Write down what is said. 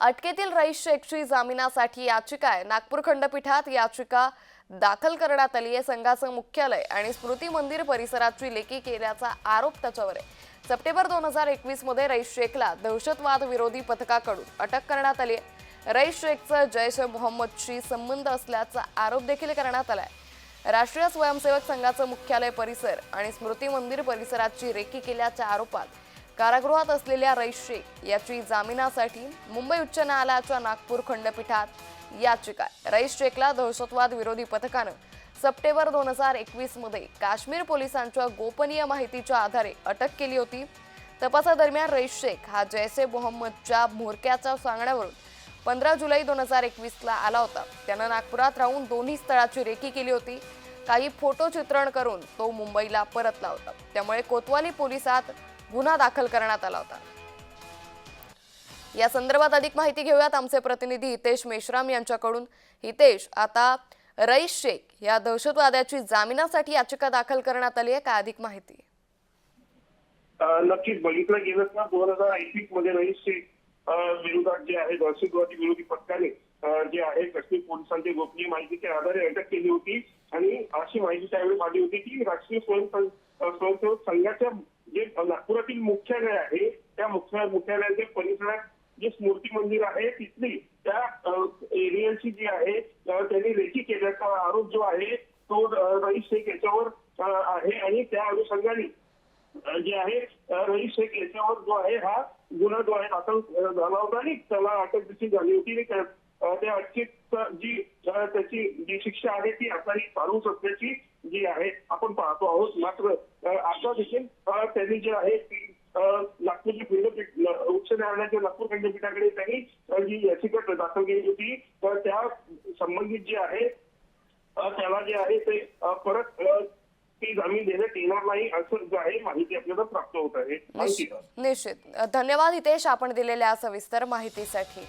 अटकेतील रईस शेखची जामिनासाठी याचिका आहे. नागपूर खंडपीठात याचिका दाखल करण्यात आली आहे. संघाचं मुख्यालय आणि स्मृती मंदिर परिसराची लेखी केल्याचा आरोप त्याच्यावर आहे. सप्टेंबर दोन हजार एकवीसमध्ये रईस शेखला दहशतवाद विरोधी पथकाकडून अटक करण्यात आली आहे. रईस शेखचं जैश मोहम्मदशी संबंध असल्याचा आरोप देखील करण्यात आलाय राष्ट्रीय स्वयंसेवक संघाचं मुख्यालय परिसर आणि स्मृती मंदिर परिसराची रेकी केल्याच्या आरोपात कारागृहात असलेल्या रईस शेख याची जामिनासाठी मुंबई उच्च न्यायालयाच्या नागपूर खंडपीठात याचिका रईस शेखला दहशतवाद विरोधी पथकानं सप्टेंबर दोन हजार एकवीसमध्ये काश्मीर पोलिसांच्या गोपनीय माहितीच्या आधारे अटक केली होती. तपासादरम्यान रईस शेख हा जैसे मोहम्मदच्या म्होरक्याच्या सांगण्यावरून पंधरा जुलै दोन हजार एकवीसला आला होता. त्यानं नागपुरात राहून दोन्ही स्थळाची रेकी केली होती. काही फोटो चित्रण करून तो मुंबईला परतला होता. त्यामुळे कोतवाली पोलिसात गुन्हा दाखल करण्यात आला होता. या संदर्भात अधिक माहिती घेऊयात आमचे प्रतिनिधी हितेश मेश्राम यांच्याकडून. हितेश आता रईस शेख या दहशतवाद्याची जामिनासाठी याचिका दाखल करण्यात आली आहे काय अधिक माहिती? नक्कीच बघितलं गेलं ना दोन हजार एकवीसमध्ये रईस शेख विरोधात जे आहे दहशतवादी विरोधी पथकाने जे आहे काश्मीर पोलिसांची गोपनीय माहितीच्या आधारे अटक केली होती. आणि अशी माहिती त्यावेळी आली होती की राष्ट्रीय स्वयं स्वयंसेवक संघाच्या जे नागपुरातील मुख्यालय आहे त्या मुख्यालय मुख्यालयाच्या परिसरात जे स्मृती मंदिर आहे तिथली त्या एरियाची जी आहे त्यांनी रेखी केल्याचा आरोप जो आहे तो रईस शेख याच्यावर आहे आणि त्या अनुषंगाने जे आहे रईस शेख याच्यावर जो आहे हा गुन्हा जो आहे दाखल झाला होता आणि त्याला अटक जशी झाली होती. त्या अटकेत जी त्याची जी शिक्षा आहे ती आता ही चालूच असल्याची जी आहे आपण पाहतो आहोत. मात्र आता देखील त्यांनी जे आहे ती नागपूरची खंडपीठ उच्च न्यायालयाच्या नागपूर खंडपीठाकडे त्यांनी जी याचिका दाखल केली होती तर त्या संबंधित जे आहे त्याला जे आहे ते परत ती जामीन देण्यात येणार नाही असं जे आहे माहिती आपल्याला प्राप्त होत आहे. निश्चित. धन्यवाद हितेश आपण दिलेल्या सविस्तर माहितीसाठी.